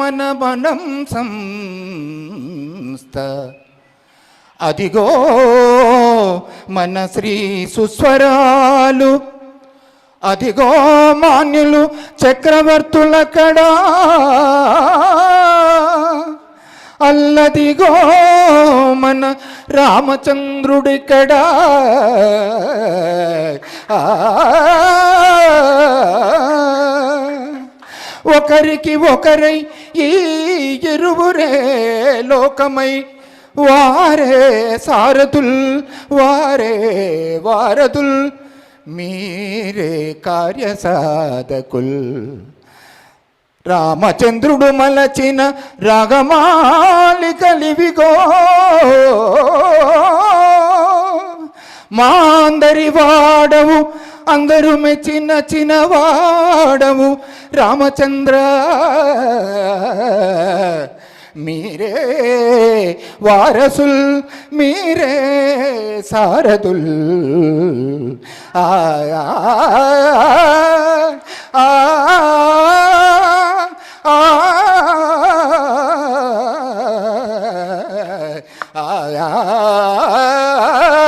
మన మనం సంస్థ అదిగో మన శ్రీ సుస్వరాలు అదిగో మాన్యులు చక్రవర్తుల కడా అల్లదిగో మన రామచంద్రుడి కడా. ఒకరికి ఒకరై ఈ ఇరువురే లోకమై. వారే సారథుల్ వారే వారధుల్ మీరే కార్యసాధకుల్. రామచంద్రుడు మలచిన రాగమాలికలివిగో. మా అందరి వాడవు అందరూ మెచ్చిన చిన్నవాడవు రామచంద్ర మీరే వారసుల్ మీరే సారథుల్ ఆ ఆ, ఆ, ఆ, ఆ, ఆ, ఆ,